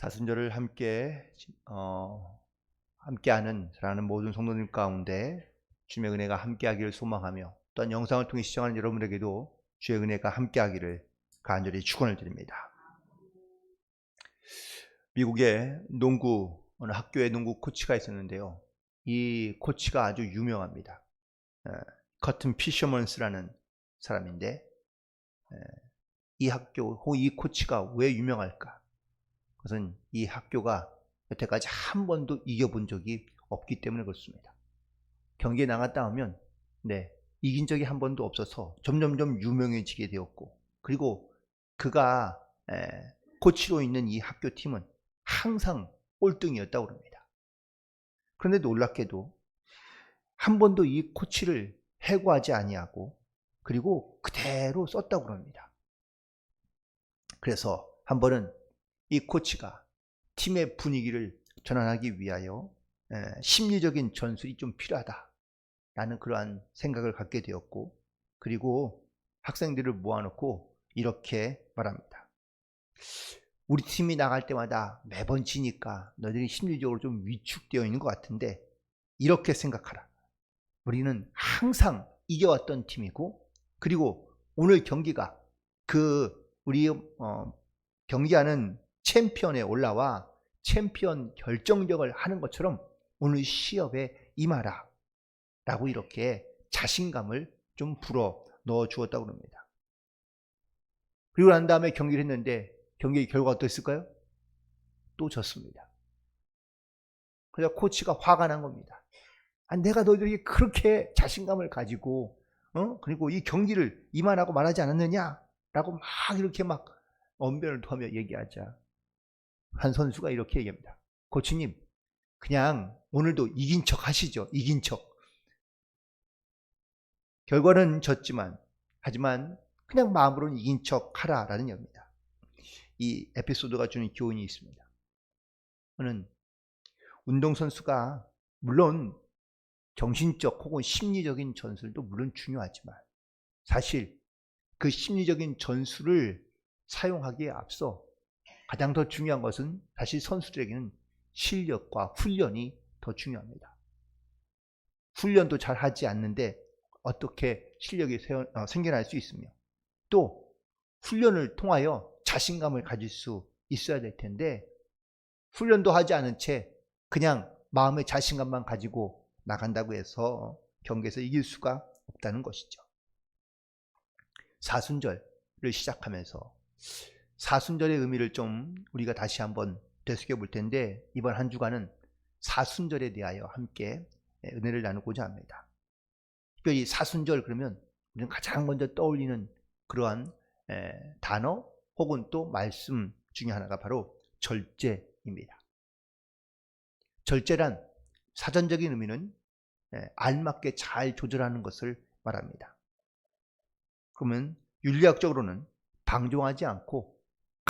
사순절을 함께 어, 함께하는 사랑하는 모든 성도님 가운데 주의 은혜가 함께하기를 소망하며 또한 영상을 통해 시청하는 여러분에게도 주의 은혜가 함께하기를 간절히 축원을 드립니다. 미국의 농구 어느 학교에 농구 코치가 있었는데요. 이 코치가 아주 유명합니다. 에, 커튼 피셔먼스라는 사람인데 에, 이 학교 혹은 이 코치가 왜 유명할까? 그것은 이 학교가 여태까지 한 번도 이겨본 적이 없기 때문에 그렇습니다. 경기에 나갔다 하면 네 이긴 적이 한 번도 없어서 점점점 유명해지게 되었고 그리고 그가 에, 코치로 있는 이 학교 팀은 항상 꼴등이었다고 합니다. 그런데 놀랍게도 한 번도 이 코치를 해고하지 아니하고 그리고 그대로 썼다고 합니다. 그래서 한 번은 이 코치가 팀의 분위기를 전환하기 위하여 에, 심리적인 전술이 좀 필요하다라는 그러한 생각을 갖게 되었고 그리고 학생들을 모아놓고 이렇게 말합니다. 우리 팀이 나갈 때마다 매번 지니까 너희들이 심리적으로 좀 위축되어 있는 것 같은데 이렇게 생각하라. 우리는 항상 이겨왔던 팀이고 그리고 오늘 경기가 그 우리 어, 경기하는 챔피언에 올라와 챔피언 결정력을 하는 것처럼 오늘 시합에 임하라 라고 이렇게 자신감을 좀 불어 넣어 주었다고 합니다. 그리고 난 다음에 경기를 했는데 경기 결과가 어땠을까요? 또 졌습니다. 그래서 코치가 화가 난 겁니다. 아, 내가 너희들에게 그렇게 자신감을 가지고 어? 그리고 이 경기를 임하라고 말하지 않았느냐? 라고 막 이렇게 막 언변을 토하며 얘기하자. 한 선수가 이렇게 얘기합니다. 코치님, 그냥 오늘도 이긴 척 하시죠. 이긴 척. 결과는 졌지만, 하지만 그냥 마음으로는 이긴 척 하라라는 얘기입니다. 이 에피소드가 주는 교훈이 있습니다. 저는 운동선수가 물론 정신적 혹은 심리적인 전술도 물론 중요하지만 사실 그 심리적인 전술을 사용하기에 앞서 가장 더 중요한 것은 사실 선수들에게는 실력과 훈련이 더 중요합니다. 훈련도 잘 하지 않는데 어떻게 실력이 어, 생겨날 수 있으며 또 훈련을 통하여 자신감을 가질 수 있어야 될 텐데 훈련도 하지 않은 채 그냥 마음의 자신감만 가지고 나간다고 해서 경기에서 이길 수가 없다는 것이죠. 사순절을 시작하면서 사순절의 의미를 좀 우리가 다시 한번 되새겨 볼 텐데 이번 한 주간은 사순절에 대하여 함께 은혜를 나누고자 합니다. 특별히 사순절 그러면 우리는 가장 먼저 떠올리는 그러한 단어 혹은 또 말씀 중에 하나가 바로 절제입니다. 절제란 사전적인 의미는 알맞게 잘 조절하는 것을 말합니다. 그러면 윤리학적으로는 방종하지 않고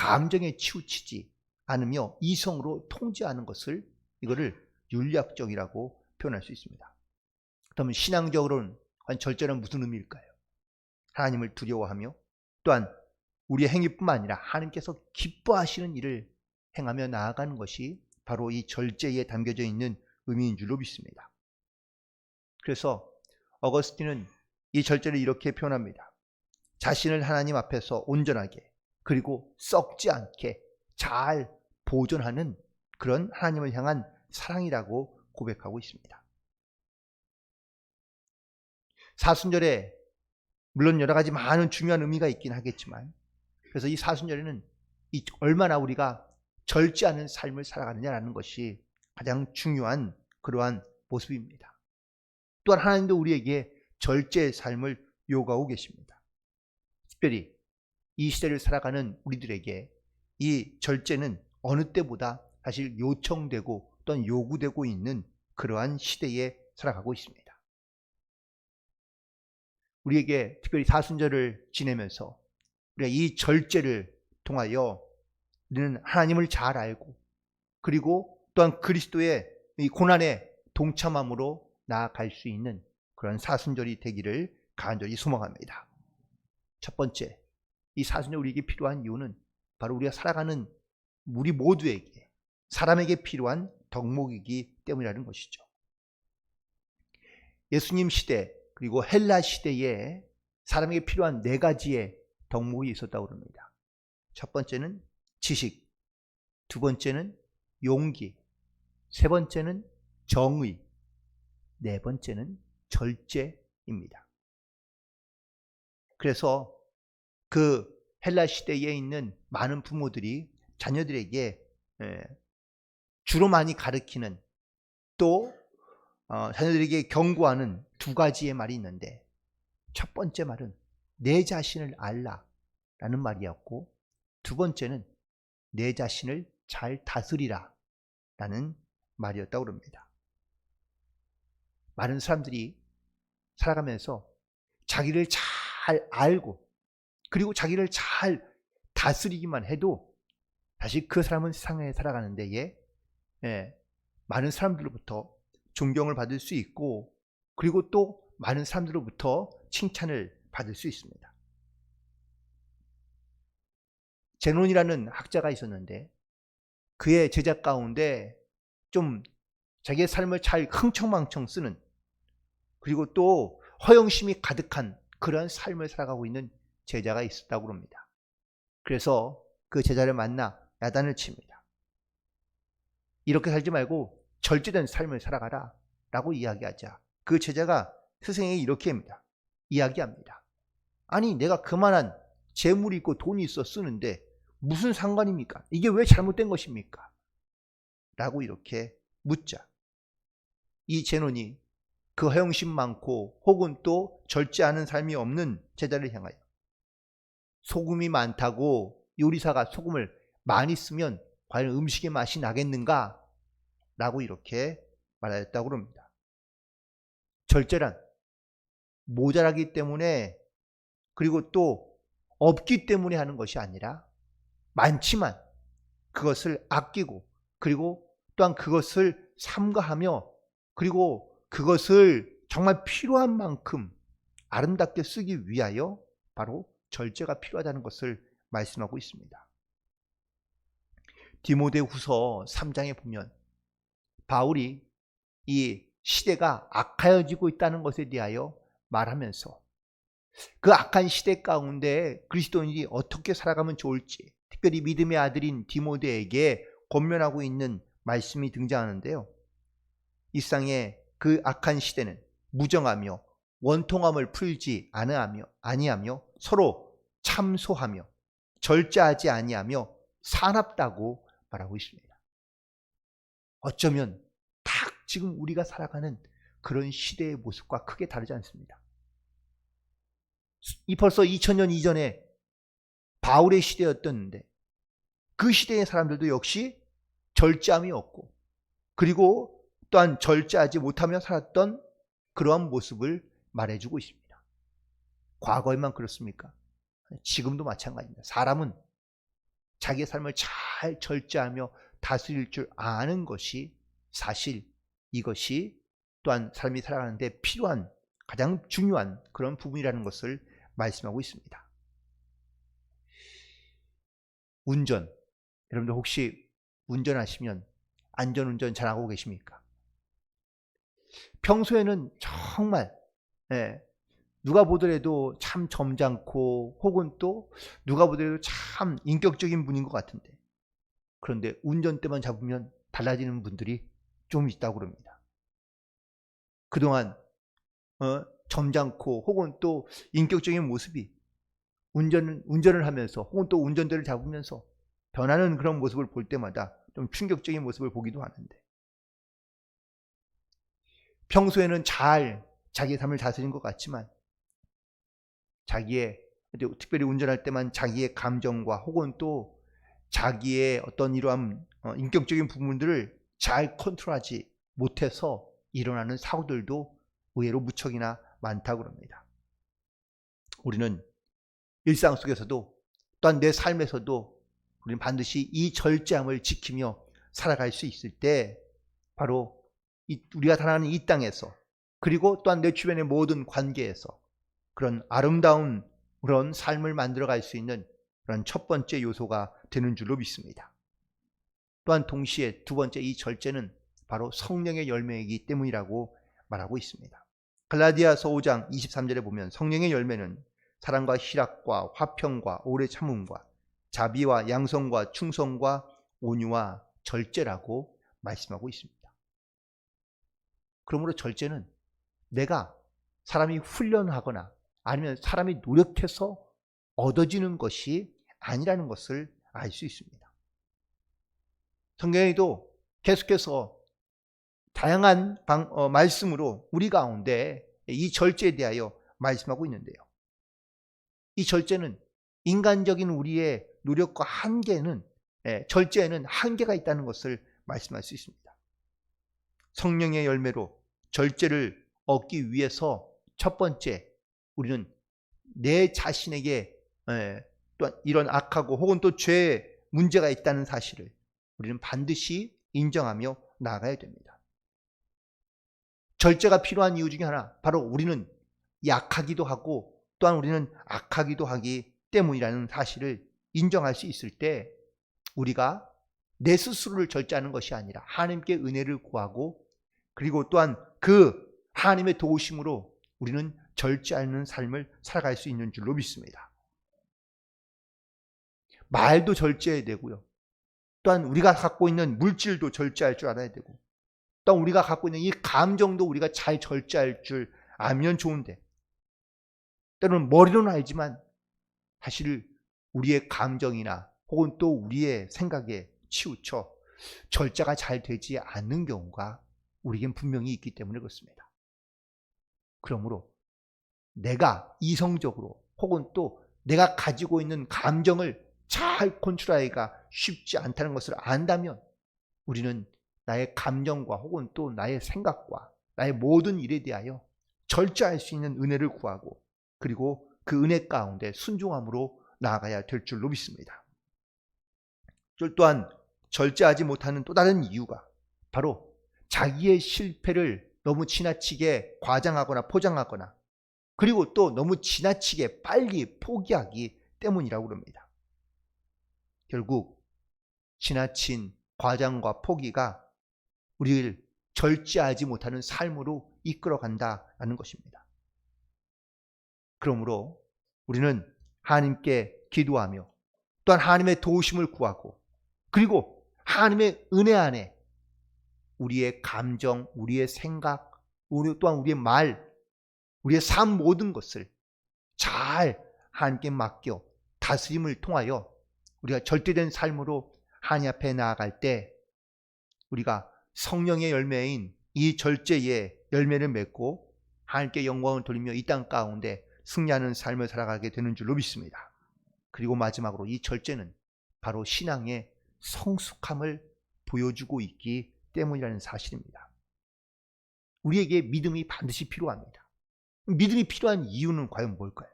감정에 치우치지 않으며 이성으로 통제하는 것을 이거를 윤리학적이라고 표현할 수 있습니다. 그러면 신앙적으로는 절제는 무슨 의미일까요? 하나님을 두려워하며 또한 우리의 행위뿐만 아니라 하나님께서 기뻐하시는 일을 행하며 나아가는 것이 바로 이 절제에 담겨져 있는 의미인 줄로 믿습니다. 그래서 어거스틴은 이 절제를 이렇게 표현합니다. 자신을 하나님 앞에서 온전하게 그리고 썩지 않게 잘 보존하는 그런 하나님을 향한 사랑이라고 고백하고 있습니다. 사순절에 물론 여러 가지 많은 중요한 의미가 있긴 하겠지만 그래서 이 사순절에는 이 얼마나 우리가 절제하는 삶을 살아가느냐라는 것이 가장 중요한 그러한 모습입니다. 또한 하나님도 우리에게 절제의 삶을 요구하고 계십니다. 특별히 이 시대를 살아가는 우리들에게 이 절제는 어느 때보다 사실 요청되고 또는 요구되고 있는 그러한 시대에 살아가고 있습니다. 우리에게 특별히 사순절을 지내면서 우리가 이 절제를 통하여 우리는 하나님을 잘 알고 그리고 또한 그리스도의 이 고난에 동참함으로 나아갈 수 있는 그런 사순절이 되기를 간절히 소망합니다. 첫 번째, 이 사순절 우리에게 필요한 이유는 바로 우리가 살아가는 우리 모두에게 사람에게 필요한 덕목이기 때문이라는 것이죠. 예수님 시대 그리고 헬라 시대에 사람에게 필요한 네 가지의 덕목이 있었다고 합니다. 첫 번째는 지식, 두 번째는 용기, 세 번째는 정의, 네 번째는 절제입니다. 그래서 그 헬라 시대에 있는 많은 부모들이 자녀들에게 예, 주로 많이 가르치는 또 어, 자녀들에게 경고하는 두 가지의 말이 있는데 첫 번째 말은 내 자신을 알라 라는 말이었고 두 번째는 내 자신을 잘 다스리라 라는 말이었다고 합니다. 많은 사람들이 살아가면서 자기를 잘 알고 그리고 자기를 잘 다스리기만 해도 사실 그 사람은 세상에 살아가는 데에 예, 많은 사람들로부터 존경을 받을 수 있고 그리고 또 많은 사람들로부터 칭찬을 받을 수 있습니다. 제논이라는 학자가 있었는데 그의 제자 가운데 좀 자기의 삶을 잘 흥청망청 쓰는 그리고 또 허영심이 가득한 그런 삶을 살아가고 있는 제자가 있었다고 합니다. 그래서 그 제자를 만나 야단을 칩니다. 이렇게 살지 말고 절제된 삶을 살아가라 라고 이야기하자 그 제자가 스승에게 이렇게 합니다. 이야기합니다. 아니 내가 그만한 재물이 있고 돈이 있어 쓰는데 무슨 상관입니까? 이게 왜 잘못된 것입니까? 라고 이렇게 묻자 이 제논이 그 허영심 많고 혹은 또 절제하는 삶이 없는 제자를 향하여 소금이 많다고 요리사가 소금을 많이 쓰면 과연 음식의 맛이 나겠는가? 라고 이렇게 말하였다고 합니다. 절제란 모자라기 때문에 그리고 또 없기 때문에 하는 것이 아니라 많지만 그것을 아끼고 그리고 또한 그것을 삼가하며 그리고 그것을 정말 필요한 만큼 아름답게 쓰기 위하여 바로 절제가 필요하다는 것을 말씀하고 있습니다. 디모데 후서 3장에 보면 바울이 이 시대가 악하여지고 있다는 것에 대하여 말하면서 그 악한 시대 가운데 그리스도인이 어떻게 살아가면 좋을지 특별히 믿음의 아들인 디모데에게 권면하고 있는 말씀이 등장하는데요. 이 상의 그 악한 시대는 무정하며 원통함을 풀지 아니하며 서로 참소하며 절제하지 아니하며 사납다고 말하고 있습니다. 어쩌면 딱 지금 우리가 살아가는 그런 시대의 모습과 크게 다르지 않습니다. 이 벌써 2000년 이전에 바울의 시대였던데 그 시대의 사람들도 역시 절제함이 없고 그리고 또한 절제하지 못하며 살았던 그러한 모습을 말해주고 있습니다. 과거에만 그렇습니까? 지금도 마찬가지입니다. 사람은 자기의 삶을 잘 절제하며 다스릴 줄 아는 것이 사실 이것이 또한 삶이 살아가는데 필요한 가장 중요한 그런 부분이라는 것을 말씀하고 있습니다. 운전. 여러분들 혹시 운전하시면 안전운전 잘하고 계십니까? 평소에는 정말 예, 누가 보더라도 참 점잖고 혹은 또 누가 보더라도 참 인격적인 분인 것 같은데 그런데 운전대만 잡으면 달라지는 분들이 좀 있다고 그럽니다. 그동안 어, 점잖고 혹은 또 인격적인 모습이 운전을, 운전을 하면서 혹은 또 운전대를 잡으면서 변하는 그런 모습을 볼 때마다 좀 충격적인 모습을 보기도 하는데 평소에는 잘 자기의 삶을 다스린 것 같지만 자기의 특별히 운전할 때만 자기의 감정과 혹은 또 자기의 어떤 이러한 어, 인격적인 부분들을 잘 컨트롤하지 못해서 일어나는 사고들도 의외로 무척이나 많다고 합니다. 우리는 일상 속에서도 또한 내 삶에서도 우리는 반드시 이 절제함을 지키며 살아갈 수 있을 때 바로 우리가 살아가는 이 땅에서 그리고 또한 내 주변의 모든 관계에서 그런 아름다운 그런 삶을 만들어 갈 수 있는 그런 첫 번째 요소가 되는 줄로 믿습니다. 또한 동시에 두 번째 이 절제는 바로 성령의 열매이기 때문이라고 말하고 있습니다. 갈라디아서 5장 23절에 보면 성령의 열매는 사랑과 희락과 화평과 오래 참음과 자비와 양성과 충성과 온유와 절제라고 말씀하고 있습니다. 그러므로 절제는 내가 사람이 훈련하거나 아니면 사람이 노력해서 얻어지는 것이 아니라는 것을 알 수 있습니다. 성경에도 계속해서 다양한 방, 어, 말씀으로 우리 가운데 이 절제에 대하여 말씀하고 있는데요. 이 절제는 인간적인 우리의 노력과 한계는 예, 절제에는 한계가 있다는 것을 말씀할 수 있습니다. 성령의 열매로 절제를 얻기 위해서 첫 번째 우리는 내 자신에게 예, 또 이런 악하고 혹은 또 죄의 문제가 있다는 사실을 우리는 반드시 인정하며 나아가야 됩니다. 절제가 필요한 이유 중에 하나 바로 우리는 약하기도 하고 또한 우리는 악하기도 하기 때문이라는 사실을 인정할 수 있을 때 우리가 내 스스로를 절제하는 것이 아니라 하나님께 은혜를 구하고 그리고 또한 그 하나님의 도우심으로 우리는 절제하는 삶을 살아갈 수 있는 줄로 믿습니다. 말도 절제해야 되고요. 또한 우리가 갖고 있는 물질도 절제할 줄 알아야 되고 또한 우리가 갖고 있는 이 감정도 우리가 잘 절제할 줄 알면 좋은데 때로는 머리로는 알지만 사실 우리의 감정이나 혹은 또 우리의 생각에 치우쳐 절제가 잘 되지 않는 경우가 우리에겐 분명히 있기 때문에 그렇습니다. 그러므로 내가 이성적으로 혹은 또 내가 가지고 있는 감정을 잘 컨트롤하기가 쉽지 않다는 것을 안다면 우리는 나의 감정과 혹은 또 나의 생각과 나의 모든 일에 대하여 절제할 수 있는 은혜를 구하고 그리고 그 은혜 가운데 순종함으로 나아가야 될 줄로 믿습니다. 또한 절제하지 못하는 또 다른 이유가 바로 자기의 실패를 너무 지나치게 과장하거나 포장하거나 그리고 또 너무 지나치게 빨리 포기하기 때문이라고 합니다. 결국 지나친 과장과 포기가 우리를 절제하지 못하는 삶으로 이끌어 간다라는 것입니다. 그러므로 우리는 하나님께 기도하며 또한 하나님의 도우심을 구하고 그리고 하나님의 은혜 안에 우리의 감정, 우리의 생각, 우리 또한 우리의 말, 우리의 삶 모든 것을 잘 하나님께 맡겨 다스림을 통하여 우리가 절대된 삶으로 하나님 앞에 나아갈 때 우리가 성령의 열매인 이 절제의 열매를 맺고 하나님께 영광을 돌리며 이 땅 가운데 승리하는 삶을 살아가게 되는 줄로 믿습니다. 그리고 마지막으로 이 절제는 바로 신앙의 성숙함을 보여주고 있기 때문이라는 사실입니다. 우리에게 믿음이 반드시 필요합니다. 믿음이 필요한 이유는 과연 뭘까요?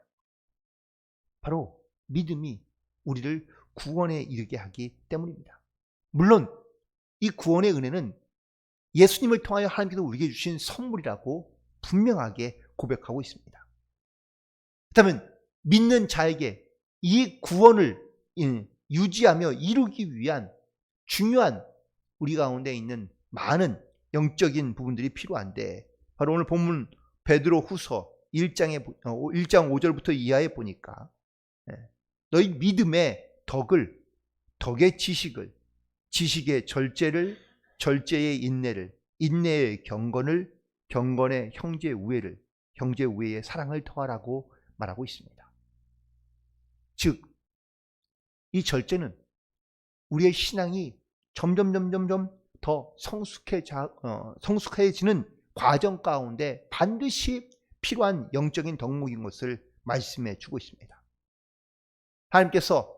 바로 믿음이 우리를 구원에 이르게 하기 때문입니다. 물론 이 구원의 은혜는 예수님을 통하여 하나님께서 우리에게 주신 선물이라고 분명하게 고백하고 있습니다. 그렇다면 믿는 자에게 이 구원을 유지하며 이루기 위한 중요한 우리 가운데 있는 많은 영적인 부분들이 필요한데 바로 오늘 본문 베드로 후서 1장에 1장 5절부터 이하에 보니까 예, 너희 믿음의 덕을 덕의 지식을 지식의 절제를 절제의 인내를 인내의 경건을 경건의 형제 우애를 형제 우애의 사랑을 더하라고 말하고 있습니다. 즉, 이 절제는 우리의 신앙이 점점 점점점 더 성숙해자, 어, 성숙해지는 과정 가운데 반드시 필요한 영적인 덕목인 것을 말씀해 주고 있습니다. 하나님께서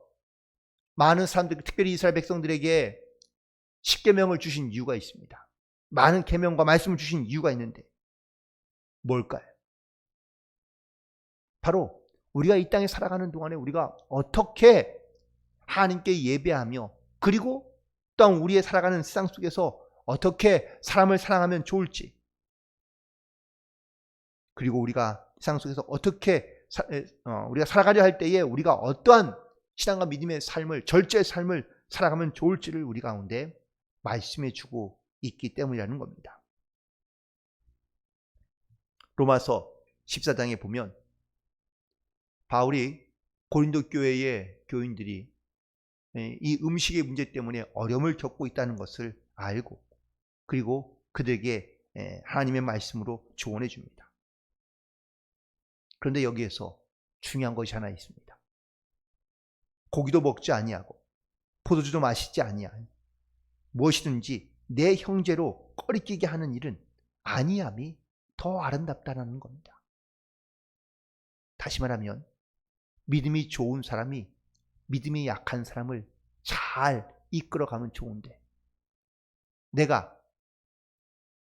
많은 사람들, 특별히 이스라엘 백성들에게 십계명을 주신 이유가 있습니다. 많은 계명과 말씀을 주신 이유가 있는데 뭘까요? 바로 우리가 이 땅에 살아가는 동안에 우리가 어떻게 하나님께 예배하며 그리고 또한 우리의 살아가는 세상 속에서 어떻게 사람을 사랑하면 좋을지 그리고 우리가 세상 속에서 어떻게 사, 어, 우리가 살아가려 할 때에 우리가 어떠한 신앙과 믿음의 삶을 절제의 삶을 살아가면 좋을지를 우리 가운데 말씀해 주고 있기 때문이라는 겁니다. 로마서 14장에 보면 바울이 고린도 교회의 교인들이 예, 이 음식의 문제 때문에 어려움을 겪고 있다는 것을 알고 그리고 그들에게 예, 하나님의 말씀으로 조언해 줍니다. 그런데 여기에서 중요한 것이 하나 있습니다. 고기도 먹지 아니하고 포도주도 마시지 아니하니 무엇이든지 내 형제로 꺼리끼게 하는 일은 아니함이 더 아름답다는 겁니다. 다시 말하면 믿음이 좋은 사람이 믿음이 약한 사람을 잘 이끌어가면 좋은데 내가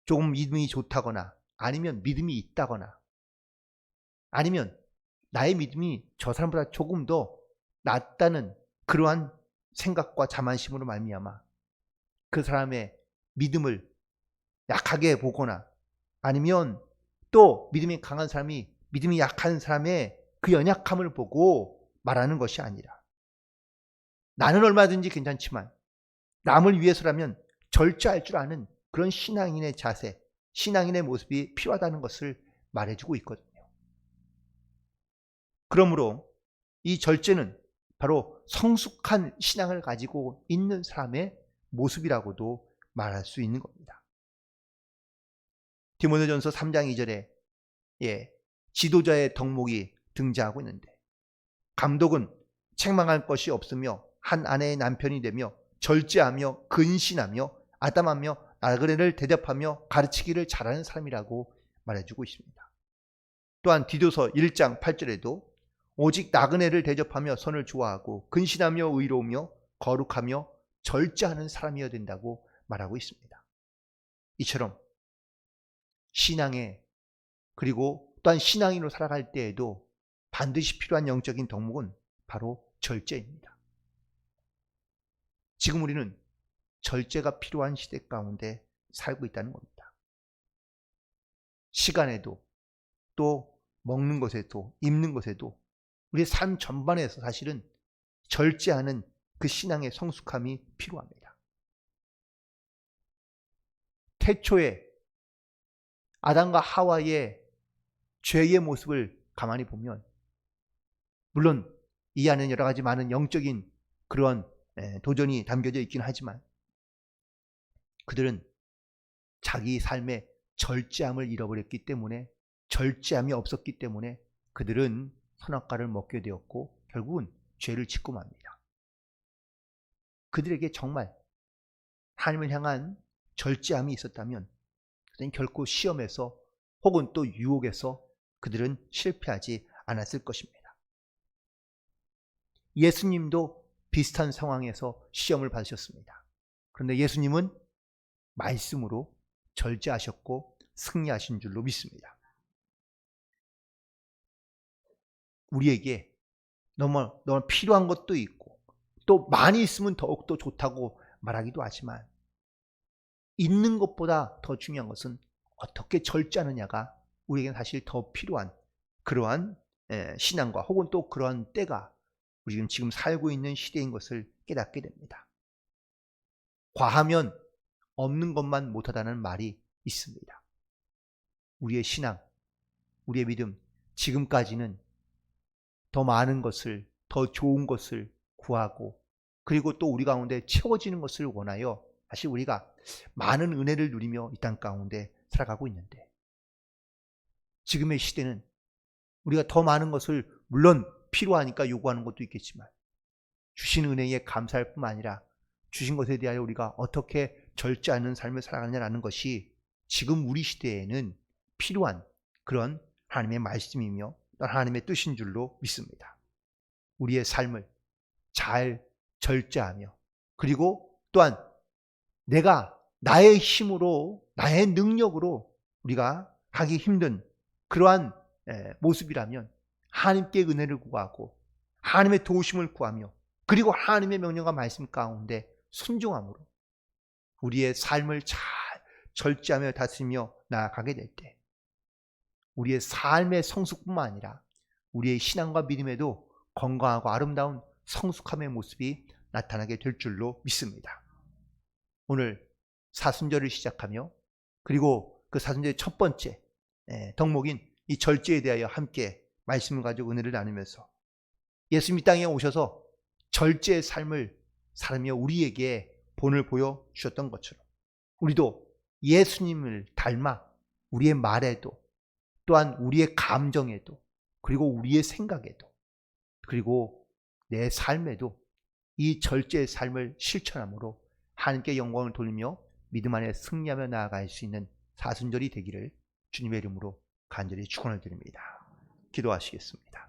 조금 믿음이 좋다거나 아니면 믿음이 있다거나 아니면 나의 믿음이 저 사람보다 조금 더 낫다는 그러한 생각과 자만심으로 말미암아 그 사람의 믿음을 약하게 보거나 아니면 또 믿음이 강한 사람이 믿음이 약한 사람의 그 연약함을 보고 말하는 것이 아니라 나는 얼마든지 괜찮지만 남을 위해서라면 절제할 줄 아는 그런 신앙인의 자세, 신앙인의 모습이 필요하다는 것을 말해주고 있거든요. 그러므로 이 절제는 바로 성숙한 신앙을 가지고 있는 사람의 모습이라고도 말할 수 있는 겁니다. 디모데전서 3장 2절에 예, 지도자의 덕목이 등장하고 있는데 감독은 책망할 것이 없으며 한 아내의 남편이 되며 절제하며 근신하며 아담하며 나그네를 대접하며 가르치기를 잘하는 사람이라고 말해주고 있습니다. 또한 디도서 1장 8절에도 오직 나그네를 대접하며 선을 좋아하고 근신하며 의로우며 거룩하며 절제하는 사람이어야 된다고 말하고 있습니다. 이처럼 신앙에 그리고 또한 신앙인으로 살아갈 때에도 반드시 필요한 영적인 덕목은 바로 절제입니다. 지금 우리는 절제가 필요한 시대 가운데 살고 있다는 겁니다. 시간에도 또 먹는 것에도 입는 것에도 우리 삶 전반에서 사실은 절제하는 그 신앙의 성숙함이 필요합니다. 태초에 아담과 하와의 죄의 모습을 가만히 보면 물론 이 안에 여러 가지 많은 영적인 그런 도전이 담겨져 있긴 하지만 그들은 자기 삶의 절제함을 잃어버렸기 때문에 절제함이 없었기 때문에 그들은 선악과를 먹게 되었고 결국은 죄를 짓고 맙니다. 그들에게 정말 하나님을 향한 절제함이 있었다면 그들은 결코 시험에서 혹은 또 유혹에서 그들은 실패하지 않았을 것입니다. 예수님도 비슷한 상황에서 시험을 받으셨습니다. 그런데 예수님은 말씀으로 절제하셨고 승리하신 줄로 믿습니다. 우리에게 너무, 너무 필요한 것도 있고 또 많이 있으면 더욱더 좋다고 말하기도 하지만 있는 것보다 더 중요한 것은 어떻게 절제하느냐가 우리에게 사실 더 필요한 그러한 신앙과 혹은 또 그러한 때가 우리 지금 살고 있는 시대인 것을 깨닫게 됩니다. 과하면 없는 것만 못하다는 말이 있습니다. 우리의 신앙, 우리의 믿음, 지금까지는 더 많은 것을, 더 좋은 것을 구하고, 그리고 또 우리 가운데 채워지는 것을 원하여 사실 우리가 많은 은혜를 누리며 이 땅 가운데 살아가고 있는데, 지금의 시대는 우리가 더 많은 것을 물론 필요하니까 요구하는 것도 있겠지만, 주신 은혜에 감사할 뿐만 아니라 주신 것에 대하여 우리가 어떻게 절제 않는 삶을 살아가느냐라는 것이 지금 우리 시대에는 필요한 그런 하나님의 말씀이며 하나님의 뜻인 줄로 믿습니다. 우리의 삶을 잘 절제하며 그리고 또한 내가 나의 힘으로 나의 능력으로 우리가 하기 힘든 그러한 모습이라면 하나님께 은혜를 구하고 하나님의 도우심을 구하며 그리고 하나님의 명령과 말씀 가운데 순종함으로 우리의 삶을 잘 절제하며 다스리며 나아가게 될 때 우리의 삶의 성숙뿐만 아니라 우리의 신앙과 믿음에도 건강하고 아름다운 성숙함의 모습이 나타나게 될 줄로 믿습니다. 오늘 사순절을 시작하며 그리고 그 사순절의 첫 번째 예, 덕목인 이 절제에 대하여 함께 말씀을 가지고 은혜를 나누면서 예수님 이 땅에 오셔서 절제의 삶을 살며 우리에게 본을 보여 주셨던 것처럼 우리도 예수님을 닮아 우리의 말에도 또한 우리의 감정에도 그리고 우리의 생각에도 그리고 내 삶에도 이 절제의 삶을 실천함으로 하나님께 영광을 돌리며 믿음 안에 승리하며 나아갈 수 있는 사순절이 되기를 주님의 이름으로 간절히 축원을 드립니다. 기도하시겠습니다.